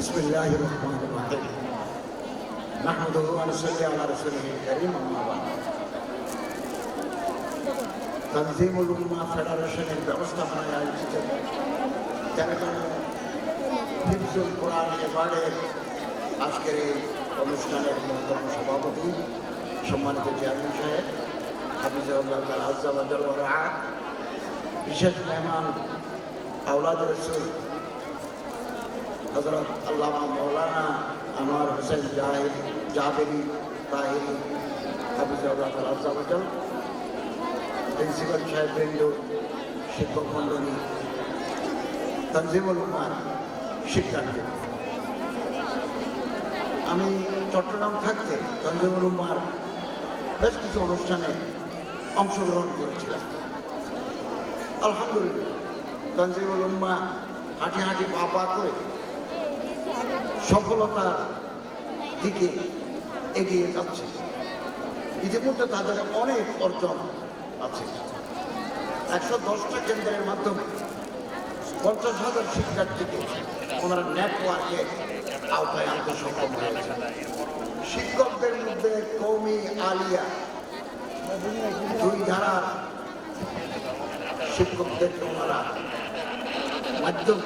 بسم الله الرحمن الرحيم نحمده ونصلي على رسوله الكريم أما بعد তানজিমুল উম্মা ফেডারেশনের ব্যবস্থাপনায় আয়োজিত তেরোতম হিফজুল কোরআন এবারের আজকের এই অনুষ্ঠানের অন্যতম সভাপতি সম্মানিত চেয়ারম্যান সাহেব হাফিজুল্লাহ আজাল রাত বিশেষ মেহমান আউলাদ রসুল হজরত আল্লামা মৌলানা আমার হোসেন জাহিদ জাবেরি তাহিরি হাফিজুল্লাহ আজাল প্রিন্সিপাল সাহেব বৃন্দ, শিক্ষক মন্ডলী তঞ্জিমুল উম্মান শিক্ষার্থী। আমি চট্টগ্রাম থাকতে তঞ্জিমুল উম্মার বেশ কিছু অনুষ্ঠানে অংশগ্রহণ করেছিলাম। আলহামদুলিল্লাহ তঞ্জিমুল উম্মা হাঁটি হাঁটি পা পা করে সফলতার দিকে এগিয়ে যাচ্ছে। ইতিমধ্যে তাদের অনেক অর্জন আছে। একশো দশটা কেন্দ্রের মাধ্যমে পঞ্চাশ হাজার শিক্ষার্থীকে ওনারা নেটওয়ার্কের আওতায় আনতে সক্ষম হয়েছে শিক্ষকদের মধ্যে কৌমি আলিয়া, দুই ধারা শিক্ষকদেরকে ওনারা মাধ্যম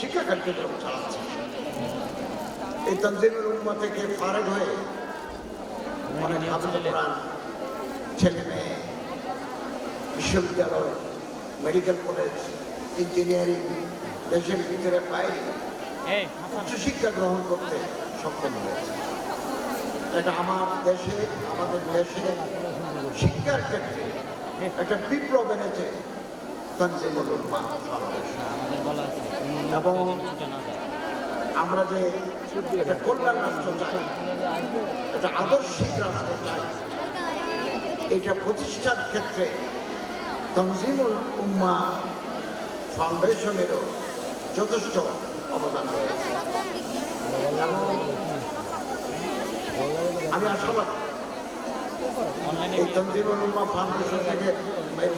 শিক্ষা কার্যক্রম চালাচ্ছে এই তঞ্জিমের উন্মা থেকে ফারেক হয়ে অনেক ছেলে মেয়ে বিশ্ববিদ্যালয় মেডিকেল কলেজ ইঞ্জিনিয়ারিং দেশের ভিতরে বাইরে উচ্চশিক্ষা গ্রহণ করতে সক্ষম হয়েছে। এটা আমার দেশে আমাদের দেশে শিক্ষার ক্ষেত্রে একটা বিপ্লব এনেছে তঞ্জিমুল ফাউন্ডেশন। এবং আমরা যে একটা কল্যাণ রাষ্ট্র চাই চাই এটা প্রতিষ্ঠার ক্ষেত্রে তনজিমুল উম্মা ফাউন্ডেশনেরও যথেষ্ট অবদান আমি আশাবাদ এই তনজিমুল উম্মা ফাউন্ডেশন থেকে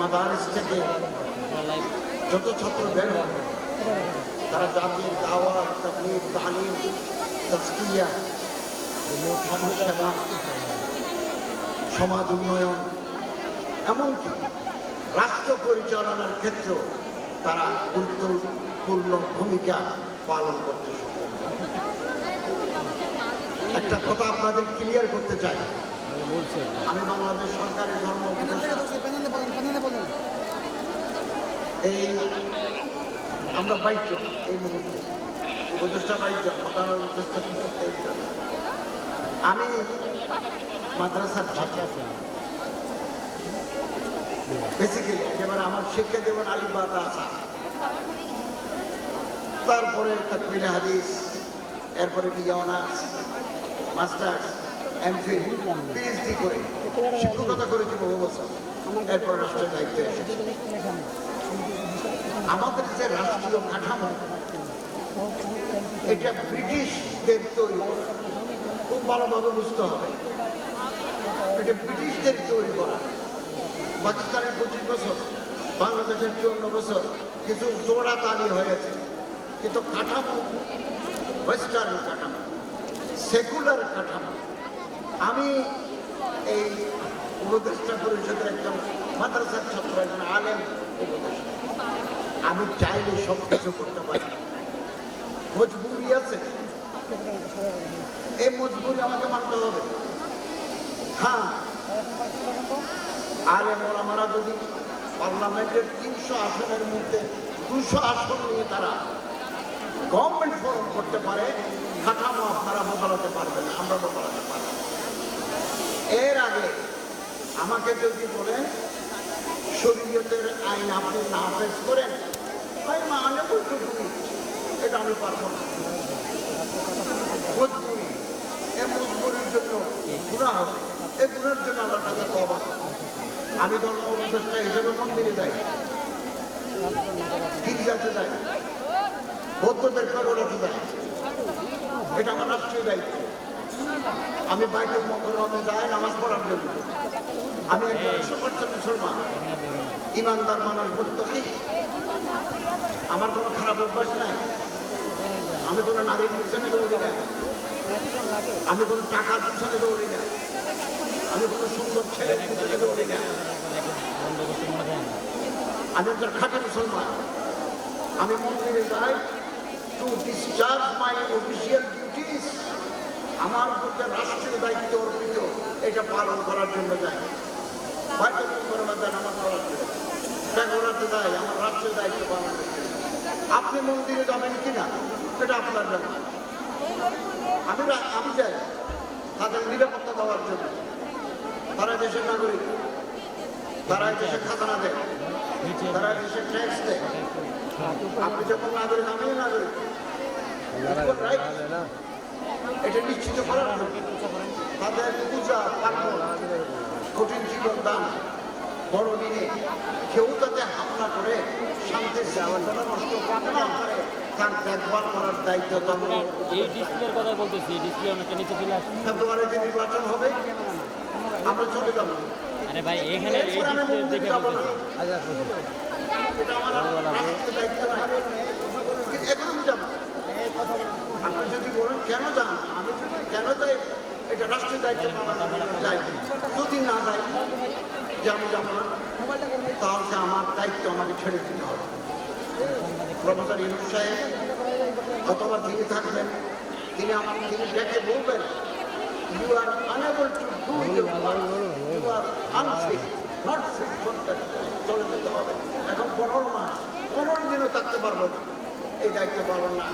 মাদারিস থেকে যত ছাত্র বের হবে তারা জাতির দাওয়াত, তাবলিগ, তালিম তাজকিয়া সমাজসেবা সমাজ উন্নয়ন, এমনকি রাষ্ট্র পরিচালনার ক্ষেত্রেও তারা গুরুত্বপূর্ণ ভূমিকা পালন করতে একটা কথা আপনাদের ক্লিয়ার করতে চাই। আমি বাংলাদেশ সরকারের ধর্ম এই আমরা বাইক এই মুহূর্তে। আমি মাদ্রাসার ছাত্র বেসিক্যালি একেবারে আমার শিক্ষা জীবন আলিবাদ আসা তারপরে তকবির হাদিস, এরপরে বিয়ে অনার্স মাস্টার্স এমফিল পিএইচডি করে, শিক্ষকতা করেছি বহু বছর। এরপর রাষ্ট্রের দায়িত্বে এসেছি। আমাদের যে রাষ্ট্রীয় কাঠামো এটা ব্রিটিশদের তৈরি। খুব ভালোভাবে বুঝতে হবে। এটা ব্রিটিশদের তৈরি করা পাকিস্তানের পঁচিশ বছর, বাংলাদেশের চুয়ান্ন বছর, কিছু জোড়া তালি হয়েছে। কিন্তু কাঠামো ওয়েস্টার্ন কাঠামো সেকুলার কাঠামো। আমি এই উপদেষ্টা পরিষদের একজন মাদ্রাসার ছাত্র, একজন আলেম উপদেষ্টা। আমি চাইলে সব কিছু করতে পারি। মজবুরি আছে। এই মজবুরি আমাকে মানতে হবে। হ্যাঁ। আরে মোরামারা যদি পার্লামেন্টের তিনশো আসনের মধ্যে দুশো আসন নিয়ে তারা গভর্নমেন্ট ফর্ম করতে পারে, কাঠামো আপনারা বদলাতে পারবেন আমরা বদলাতে পারব এর আগে আমাকে যদি বলেন, শরীয়তের আইন আপনি না পেশ করেন, ভাই মানে বৈঠকি এটা আমি পারব এ মজবুরির জন্য গুণা হবে। এই গুণের জন্য আমার কাছে কবা আমি ধর্ম উপদেষ্টা হিসেবে মন্দিরে যাই। গির্জাতে যাই। বৌদ্ধদের কবরাতে যাই। এটা আমার রাষ্ট্রীয় দায়িত্ব। আমি বাইরের মকরমে যাই নামাজ পড়ার জন্য। আমি একজন পার্সেন্ট মুসলমান। ইমানদার মানুষ মুক্তি আমার কোনো খারাপ অভ্যাস নাই। আমি কোনো নারীর পিছনে দৌড়ি না। আমি কোনো টাকার পিছনে দৌড়ি না। আমি কোনো সুন্দর ছেলের পিছনে দৌড়ি না। আমি একজন খাঁটি মুসলমান। আমি মন্দিরে যাই to discharge my official duties আমার উপর রাষ্ট্রীয় দায়িত্ব অর্পিত। এটা পালন করার জন্য যাই। হয়তো করে আমার করার জন্য। ব্যাঙ্গলাতে যাই, আমার রাষ্ট্রীয় দায়িত্ব পালন করতে আপনি মন্দিরে যাবেন কিনা? সেটা আপনার ব্যাপার। আমি আমি যাই। তাদের নিরাপত্তা দেওয়ার জন্য। তারা দেশের নাগরিক। তারা দেশে খাজনা দেয়। তারা দেশে ট্যাক্স দেয়। আপনি যখন নাগরিক, আমিও নাগরিক? এটা নিশ্চিত করার জন্য। তাদের পূজা পার্বণ কঠিন জীবন দান বড় দিনে কেউ শান্তির শৃঙ্খলা নষ্ট করতে না তার দেখভাল করার দায়িত্ব তখন এই ডিসপ্লের কথা বলতেছি এই ডিসপ্লে অনেকটা নিচে চলে নির্বাচন হবে আমরা চলে যাব। আরে ভাই এখানে এই দেখে আমার যাব আপনি যদি বলেন কেন যান কেন যাই এটা রাষ্ট্রীয় দায়িত্ব যদি না যাই যে যাব না তাহলে আমার দায়িত্ব আমাকে ছেড়ে দিতে হবে। প্রফেসর সাহেব অথবা তিনি থাকবেন তিনি আমার তিনি ডেকে বলবেন you are unable to do you are unfit চলে যেতে হবে। এখন পনেরো মাস, পনেরো দিনও থাকতে পারব না। এই দায়িত্ব পালন না